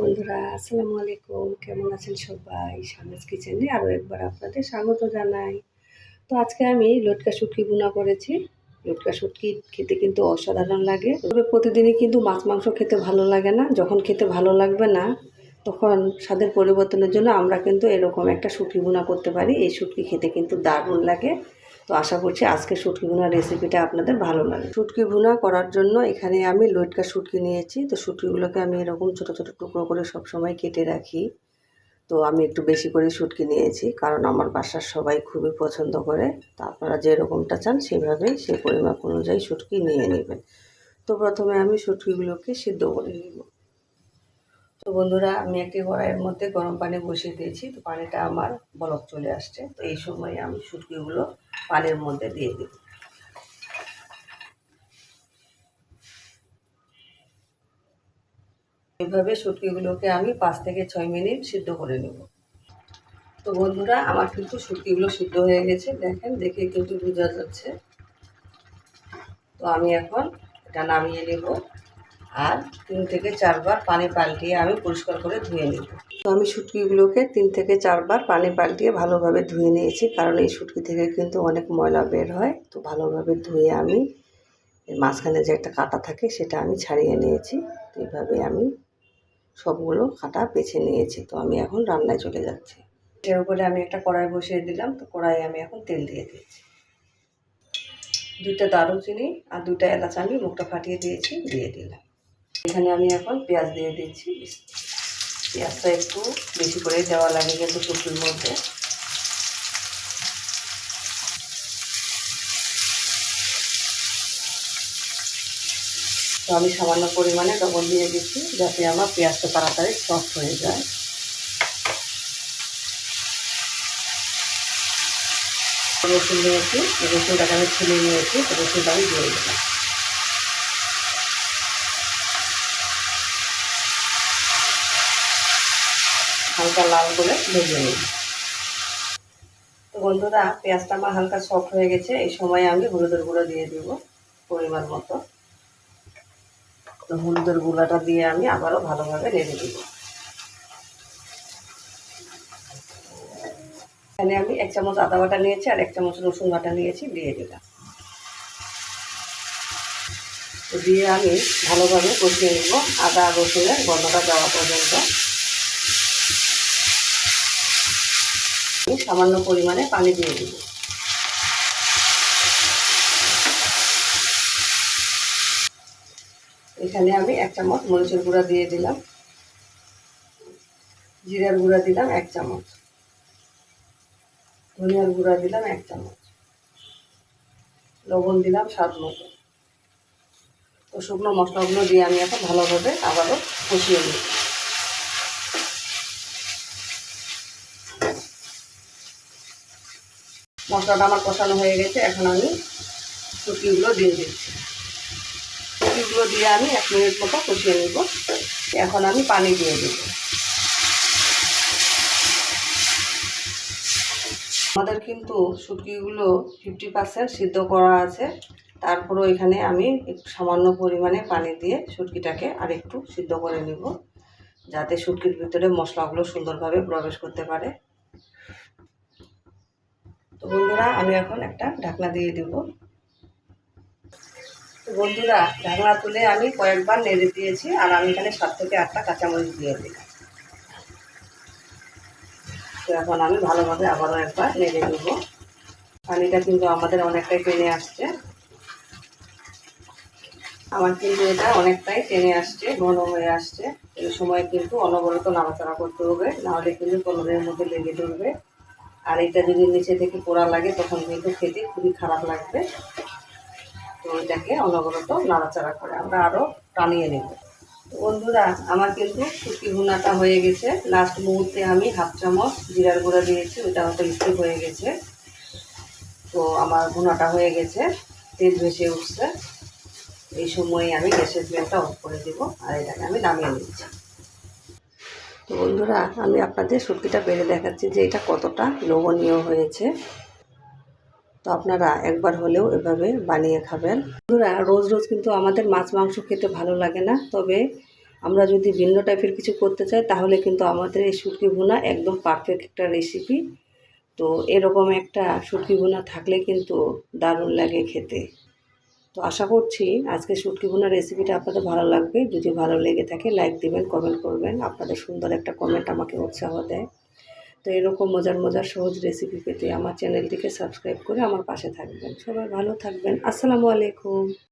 বন্ধুরা, আসসালামু আলাইকুম। কেমন আছেন সবাই? সামনেজ কিচেনে আরও একবার আপনাদের স্বাগত জানাই। তো আজকে আমি লটকা শুটকি বুনা করেছি। লটকা শুটকি খেতে কিন্তু অসাধারণ লাগে। তবে প্রতিদিনই কিন্তু মাছ, মাংস খেতে ভালো লাগে না। যখন খেতে ভালো লাগবে না, তখন স্বাদের পরিবর্তনের জন্য আমরা কিন্তু এরকম একটা শুটকি বুনা করতে পারি। এই শুটকি খেতে কিন্তু দারুণ লাগে। তো আশা করছি আজকে শুটকি ভুনার রেসিপিটা আপনাদের ভালো লাগে শুটকি ভুনা করার জন্য এখানে আমি লইটকা শুটকি নিয়েছি। তো শুটকিগুলোকে আমি এরকম ছোটো ছোটো টুকরো করে সব সময় কেটে রাখি। তো আমি একটু বেশি করে শুটকি নিয়েছি, কারণ আমার বাসার সবাই খুবই পছন্দ করে। তা আপনারা যেরকমটা চান সেভাবেই সেই পরিমাপ অনুযায়ী শুটকি নিয়ে নেবেন। তো প্রথমে আমি শুটকিগুলোকে সিদ্ধ করে নেব। তো বন্ধুরা, আমি একটি কড়াইয়ের মধ্যে গরম পানি বসিয়ে দিয়েছি। তো পানিটা আমার বলক চলে আসছে। তো এই সময় আমি শুটকিগুলো পানির মধ্যে দিয়ে দেব। এইভাবে শুটকিগুলোকে আমি পাঁচ থেকে ছয় মিনিট সিদ্ধ করে নেব। তো বন্ধুরা, আমার কিন্তু শুটকিগুলো সিদ্ধ হয়ে গেছে। দেখেন, দেখে কিন্তু বোঝা যাচ্ছে। তো আমি এখন এটা নামিয়ে নেব। আর তিন থেকে চারবার পানি পাল্টিয়ে আমি পরিষ্কার করে ধুয়ে নেব। তো আমি শুটকিগুলোকে তিন থেকে চারবার পানি পাল্টিয়ে ভালোভাবে ধুয়ে নিয়েছি কারণ এই শুটকি থেকে কিন্তু অনেক ময়লা বের হয়। তো ভালোভাবে ধুয়ে আমি মাঝখানে যে একটা কাটা থাকে সেটা আমি ছাড়িয়ে নিয়েছি। তো এইভাবে আমি সবগুলো কাটা বেছে নিয়েছি। তো আমি এখন রান্নায় চলে যাচ্ছি। এর উপরে আমি একটা কড়াই বসিয়ে দিলাম। তো কড়াইয়ে আমি এখন তেল দিয়ে দিয়েছি দুইটা দারুচিনি আর দুইটা এলাচ আমি মুখটা ফাটিয়ে দিয়েছি দিয়ে দিলাম। এখানে আমি এখন পেঁয়াজ দিয়ে দিচ্ছি। পেঁয়াজটা একটু বেশি করে দেওয়া লাগে কিন্তু শুকির মধ্যে। তো আমি সামান্য পরিমাণে লবণ দিয়ে দিচ্ছি যাতে আমার পেঁয়াজটা তাড়াতাড়ি সফট হয়ে যায়। রসুন নিয়েছি, রসুনটাকে আমি ছিলে নিয়েছি, রসুনটা আমি দিয়ে দিলাম। হালকা লাল করে ভেজে নিই। তো বন্ধুরা, পেঁয়াজটা আমার হালকা সফট হয়ে গেছে। এই সময় আমি হলুদের গুঁড়ো দিয়ে দিব পরিমাণ মতো। তো হলুদের গুঁড়োটা দিয়ে আমি আবারও ভালোভাবে নেড়ে দিব। এখানে আমি এক চামচ আদা বাটা নিয়েছি আর এক চামচ রসুন বাটা নিয়েছি, দিয়ে দিলাম। দিয়ে আমি ভালোভাবে কষিয়ে নেব। আদা রসুনের গন্ধটা দেওয়া পর্যন্ত। সামান্য পরিমাণে পানি দিয়ে দিব। এখানে আমি এক চামচ মরিচের গুঁড়া দিয়ে দিলাম। জিরার গুঁড়া দিলাম এক চামচ। ধনিয়ার গুঁড়া দিলাম এক চামচ। লবণ দিলাম স্বাদ মতো। তো শুকনো মশলাগুলো দিয়ে আমি এখন ভালোভাবে আবারও কষিয়ে নিই মশলাটা আমার কষানো হয়ে গেছে, এখন আমি শুকিগুলো দিয়ে দিচ্ছি। শুকিগুলো দিয়ে আমি এক মিনিট মতো কষিয়ে নেব। এখন আমি পানি দিয়ে দেব। আমাদের কিন্তু শুটকিগুলো ফিফটি পার্সেন্ট সিদ্ধ করা আছে। তারপরেও এখানে আমি একটু সামান্য পরিমাণে পানি দিয়ে শুটকিটাকে আর একটু সিদ্ধ করে নিব, যাতে শুটকির ভিতরে মশলাগুলো সুন্দরভাবে প্রবেশ করতে পারে। তো বন্ধুরা, আমি এখন একটা ঢাকনা দিয়ে দিব। তো বন্ধুরা, ঢাকনা তুলে আমি কয়েকবার নেড়ে দিয়েছি, আর আমি এখানে সাত থেকে আটটা কাঁচামরিচ দিয়ে দিলাম। তো এখন আমি ভালোভাবে আবারও একবার নেড়ে দেব। পানিটা কিন্তু আমাদের অনেকটাই টেনে আসছে। আমার কিন্তু এটা অনেকটাই টেনে আসছে, ঘন হয়ে আসছে। এই সময় কিন্তু অনবরত নাড়াচাড়া করতে হবে, নাহলে কিন্তু কলমের মধ্যে লেগে ধরবে। আর এটা যদি নিচে থেকে পোড়া লাগে, তখন কিন্তু খেতে খুবই খারাপ লাগবে। তো এটাকে অনবরত নাড়াচাড়া করে আমরা আরও টানিয়ে নেব। বন্ধুরা, আমার কিন্তু শুকি ভুনাটা হয়ে গেছে। লাস্ট মুহূর্তে আমি হাফ চামচ জিরার গুঁড়া দিয়েছি, ওটা হয়তো স্টিক হয়ে গেছে। তো আমার ভুনাটা হয়ে গেছে, তেল ভেসে উঠছে। এই সময়ে আমি গ্যাসের ফ্লেমটা অফ করে দেবো, আর এটাকে আমি নামিয়ে নিচ্ছি। তো বন্ধুরা, আমি আপনাদের শুটকিটা বেড়ে দেখাচ্ছি যে এটা কতটা লোভনীয় হয়েছে। তো আপনারা একবার হলেও এভাবে বানিয়ে খাবেন। বন্ধুরা, রোজ রোজ কিন্তু আমাদের মাছ মাংস খেতে ভালো লাগে না, তবে আমরা যদি ভিন্ন টাইপের কিছু করতে চাই, তাহলে কিন্তু আমাদের এই শুটকি ভুনা একদম পারফেক্ট একটা রেসিপি তো এরকম একটা শুটকি ভুনা থাকলে কিন্তু দারুণ লাগে খেতে। তো আশা করছি আজকে শুটকি ভুনার রেসিপিটা আপনাদের ভালো লাগবে। যদি ভালো লেগে থাকে লাইক দেবেন কমেন্ট করবেন। আপনাদের সুন্দর একটা কমেন্ট আমাকে উৎসাহ দেয়। তো এরকম মজার মজার, সহজ রেসিপি পেতে আমার চ্যানেলটিকে সাবস্ক্রাইব করে আমার পাশে থাকবেন। সবাই ভালো থাকবেন। আসসালামু আলাইকুম।